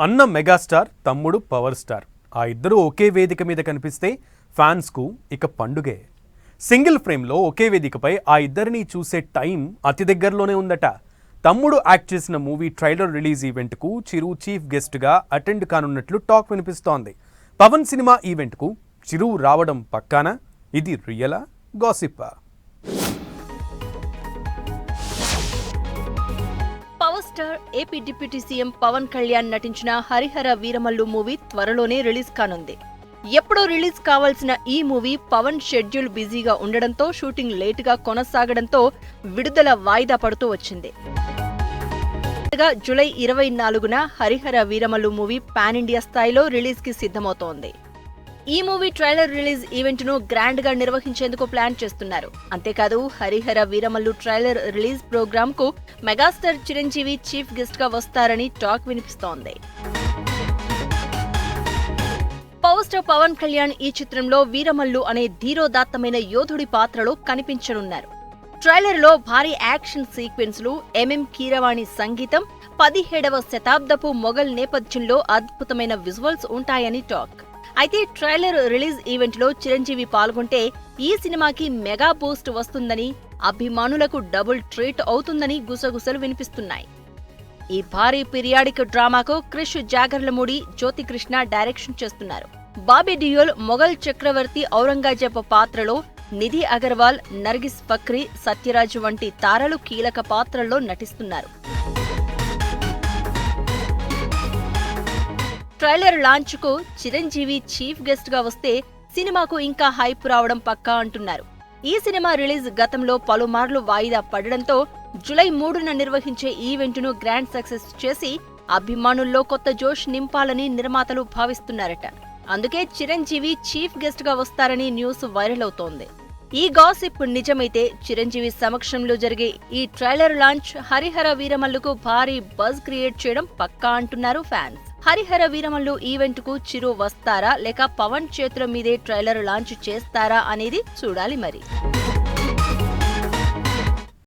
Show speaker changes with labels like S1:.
S1: అన్న మెగాస్టార్ తమ్ముడు power star. ఆ ఇద్దరు ఒకే వేదిక మీద కనిపిస్తే ఫ్యాన్స్కు ఇక పండుగే. సింగిల్ ఫ్రేమ్లో ఒకే వేదికపై ఆ ఇద్దరిని చూసే టైం అతి దగ్గరలోనే ఉందట. తమ్ముడు యాక్ట్ చేసిన మూవీ ట్రైలర్ రిలీజ్ ఈవెంట్కు చిరు చీఫ్ గెస్ట్గా అటెండ్ కానున్నట్లు టాక్ వినిపిస్తోంది. పవన్ సినిమా ఈవెంట్కు చిరు రావడం పక్కానా? ఇది రియలా? గాసిప్పా?
S2: Star AP deputy CM Pawan Kalyan నటించిన హరిహర వీరమల్లు మూవీ త్వరలోనే రిలీజ్ కానుంది. ఎప్పుడో రిలీజ్ కావాల్సిన ఈ మూవీ పవన్ షెడ్యూల్ బిజీగా ఉండడంతో షూటింగ్ లేటుగా కొనసాగడంతో విడుదల వాయిదా పడుతూ వచ్చింది. జులై జూలై ఇరవై నాలుగున Harihara Veeramallu movie pan India స్థాయిలో రిలీజ్కి సిద్ధమవుతోంది. ఈ మూవీ ట్రైలర్ రిలీజ్ ఈవెంట్ను గ్రాండ్గా నిర్వహించేందుకు ప్లాన్ చేస్తున్నారు. అంతేకాదు హరిహర వీరమల్లు ట్రైలర్ రిలీజ్ ప్రోగ్రామ్కు మెగాస్టార్ చిరంజీవి చీఫ్ గెస్ట్గా వస్తారని టాక్ వినిపిస్తోంది. పవర్ స్టార్ పవన్ కళ్యాణ్ ఈ చిత్రంలో వీరమల్లు అనే ధీరోదాత్తమైన యోధుడి పాత్రలో కనిపించనున్నారు. ట్రైలర్లో భారీ యాక్షన్ సీక్వెన్స్లు ఎంఎం కీరవాణి సంగీతం పదిహేడవ శతాబ్దపు మొఘల్ నేపథ్యంలో అద్భుతమైన విజువల్స్ ఉంటాయని టాక్. అయితే ట్రైలర్ రిలీజ్ ఈవెంట్లో చిరంజీవి పాల్గొంటే ఈ సినిమాకి మెగా బూస్ట్ వస్తుందని అభిమానులకు డబుల్ ట్రీట్ అవుతుందని గుసగుసలు వినిపిస్తున్నాయి. ఈ భారీ పీరియాడిక్ డ్రామాకు క్రిష్ జాగర్లమూడి జ్యోతికృష్ణ డైరెక్షన్ చేస్తున్నారు. బాబీ డియోల్ మొఘల్ చక్రవర్తి ఔరంగజేబ్ పాత్రలో నిధి అగర్వాల్ నర్గిస్ ఫక్రీ సత్యరాజ్ వంటి తారలు కీలక పాత్రల్లో నటిస్తున్నారు. ట్రైలర్ లాంచ్కు చిరంజీవి చీఫ్ గెస్ట్గా వస్తే సినిమాకు ఇంకా హైప్ రావడం పక్కా అంటున్నారు. ఈ సినిమా రిలీజ్ గతంలో పలుమార్లు వాయిదా పడడంతో జులై మూడున నిర్వహించే ఈవెంట్ను గ్రాండ్ సక్సెస్ చేసి అభిమానుల్లో కొత్త జోష్ నింపాలని నిర్మాతలు భావిస్తున్నారట. అందుకే చిరంజీవి చీఫ్ గెస్ట్గా వస్తారని న్యూస్ వైరల్ అవుతోంది. ఈ గాసిప్ నిజమైతే చిరంజీవి సమక్షంలో జరిగే ఈ ట్రైలర్ లాంచ్ హరిహర వీరమల్లుకు భారీ బజ్ క్రియేట్ చేయడం పక్కా అంటున్నారు ఫ్యాన్స్. హరిహర వీరమల్లు ఈవెంట్కు చిరు వస్తారా? లేక పవన్ చేతుల మీదే ట్రైలర్ లాంచ్ చేస్తారా అనేది చూడాలి మరి.